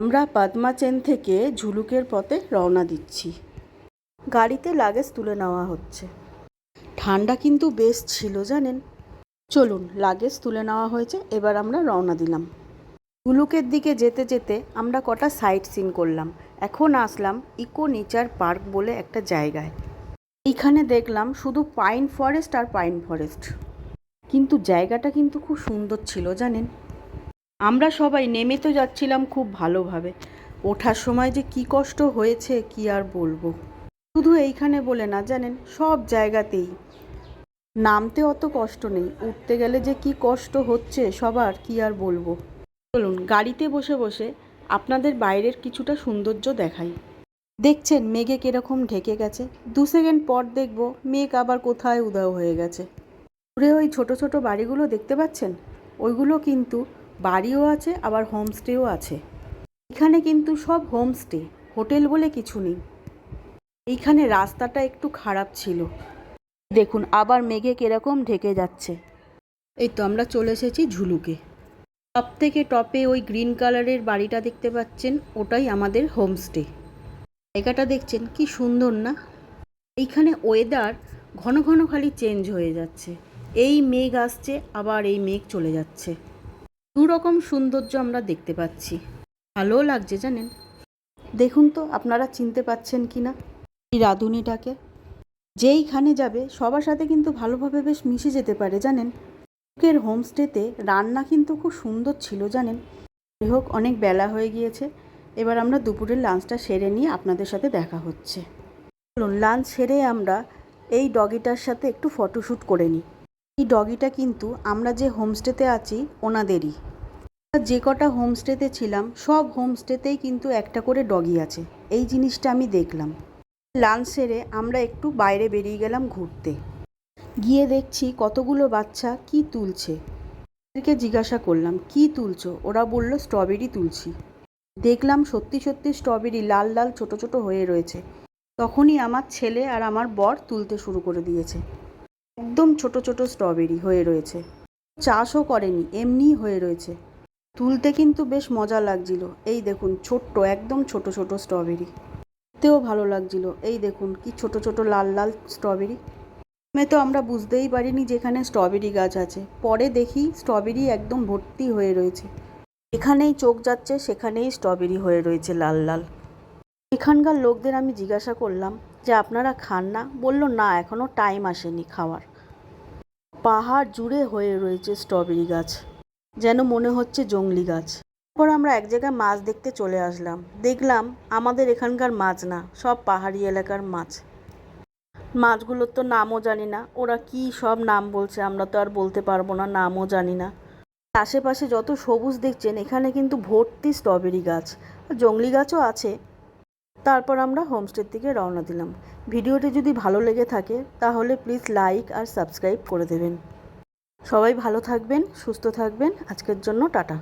আমরা পাদমা চেন থেকে ঝুলুকের পথে রওনা দিচ্ছি। গাড়িতে লাগেজ তুলে নেওয়া হচ্ছে। ঠান্ডা কিন্তু বেশ ছিল, জানেন? চলুন, লাগেজ তুলে নেওয়া হয়েছে, এবার আমরা রওনা দিলাম। ঝুলুকের দিকে যেতে যেতে আমরা কটা সাইট সিন করলাম। এখন আসলাম ইকো নেচার পার্ক বলে একটা জায়গায়। এইখানে দেখলাম শুধু পাইন ফরেস্ট আর পাইন ফরেস্ট। কিন্তু জায়গাটা কিন্তু খুব সুন্দর ছিল, জানেন? আমরা সবাই নেমে তো যাচ্ছিলাম খুব ভালোভাবে। ওঠার সময় যে কি কষ্ট হয়েছে, কি আর বলব? শুধু এইখানে বলে না, জানেন, সব জায়গাতেই। নামতে অত কষ্ট নেই, উঠতে গেলে যে কি কষ্ট হচ্ছে, সবার কি আর বলব? চলুন, গাড়িতে বসে বসে আপনাদের বাইরের কিছুটা সৌন্দর্য দেখাই। দেখছেন, মেঘে কীরকম ঢেকে গেছে। দু সেকেন্ড পর দেখব, মেঘ আবার কোথায় উধাও হয়ে গেছে। দূরে ওই ছোট ছোট বাড়িগুলো দেখতে পাচ্ছেন? ওইগুলো কিন্তু বাড়িও আছে, আবার হোমস্টেও আছে। এখানে কিন্তু সব হোমস্টে হোটেল বলে কিছু নেই। এইখানে রাস্তাটা একটু খারাপ ছিল। দেখুন, আবার মেঘে কীরকম ঢেকে যাচ্ছে। এই তো আমরা চলে এসেছি ঝুলুকে। সব থেকে টপে ওই গ্রিন কালারের বাড়িটা দেখতে পাচ্ছেন, ওটাই আমাদের হোমস্টে জায়গাটা দেখছেন, কি সুন্দর না? এইখানে ওয়েদার ঘন ঘন খালি চেঞ্জ হয়ে যাচ্ছে। এই মেঘ আসছে, আবার এই মেঘ চলে যাচ্ছে। দু রকম সৌন্দর্য আমরা দেখতে পাচ্ছি। ভালোও লাগছে জানেন? দেখুন তো, আপনারা চিনতে পাচ্ছেন কি না? এই রাঁধুনিটাকে। যেইখানে যাবে, সবার সাথে কিন্তু ভালোভাবে বেশ মিশে যেতে পারে, জানেন? লোকের হোমস্টেতে রান্না কিন্তু খুব সুন্দর ছিল, জানেন? হোক, অনেক বেলা হয়ে গিয়েছে। এবার আমরা দুপুরের লাঞ্চটা সেরে নিয়ে আপনাদের সাথে দেখা হচ্ছে। চলুন, লাঞ্চ সেরে আমরা এই ডগিটার সাথে একটু ফটোশ্যুট করে নিই। এই ডগিটা কিন্তু আমরা যে হোমস্টেতে আছি, ওনাদেরই। যে কটা হোমস্টেতে ছিলাম, সব হোমস্টেতেই কিন্তু একটা করে ডগি আছে। এই জিনিসটা আমি দেখলাম। লাঞ্চ সেরে আমরা একটু বাইরে বেরিয়ে গেলাম ঘুরতে। গিয়ে দেখছি কতগুলো বাচ্চা কি তুলছে। ওদেরকে জিজ্ঞাসা করলাম, কি তুলছো? ওরা বলল, স্ট্রবেরি তুলছি। দেখলাম সত্যি সত্যি স্ট্রবেরি লাল লাল ছোট ছোট হয়ে রয়েছে। তখনই আমার ছেলে আর আমার বর তুলতে শুরু করে দিয়েছে। একদম ছোট ছোট স্ট্রবেরি হয়ে রয়েছে। চাষও করেনি, এমনিই হয়ে রয়েছে। তুলতে কিন্তু বেশ মজা লাগছিল। এই দেখুন, ছোট্ট, একদম ছোট ছোট স্ট্রবেরি দেখতেও ভালো লাগছিল। এই দেখুন, কি ছোট ছোট লাল লাল স্ট্রবেরি প্রথমে তো আমরা বুঝতেই পারিনি যে এখানে স্ট্রবেরি গাছ আছে। পরে দেখি স্ট্রবেরি একদম ভর্তি হয়ে রয়েছে। এখানেই চোখ যাচ্ছে, সেখানেই স্ট্রবেরি হয়ে রয়েছে লাল লাল। এখানকার লোকদের আমি জিজ্ঞাসা করলাম যে, আপনারা খান না? বলল, না এখনও টাইম আসেনি খাওয়ার। পাহাড় জুড়ে হয়ে রয়েছে স্ট্রবেরি গাছ, যেন মনে হচ্ছে জংলি গাছ। তারপর আমরা এক জায়গায় মাছ দেখতে চলে আসলাম। দেখলাম আমাদের এখানকার মাছ না, সব পাহাড়ি এলাকার মাছ। মাছগুলোর তো নামও জানি না, ওরা কি সব নাম বলছে আমরা তো আর বলতে পারব না, নামও জানি না। আশেপাশে যত সবুজ দেখছেন, এখানে কিন্তু ভর্তি স্ট্রবেরি গাছ। জংলি গাছও আছে তারপর আমরা হোমস্টের দিকে রওনা দিলাম। ভিডিওটি যদি ভালো লেগে থাকে, তাহলে প্লিজ লাইক আর সাবস্ক্রাইব করে দেবেন। সবাই ভালো থাকবেন, সুস্থ থাকবেন। আজকের জন্য টাটা।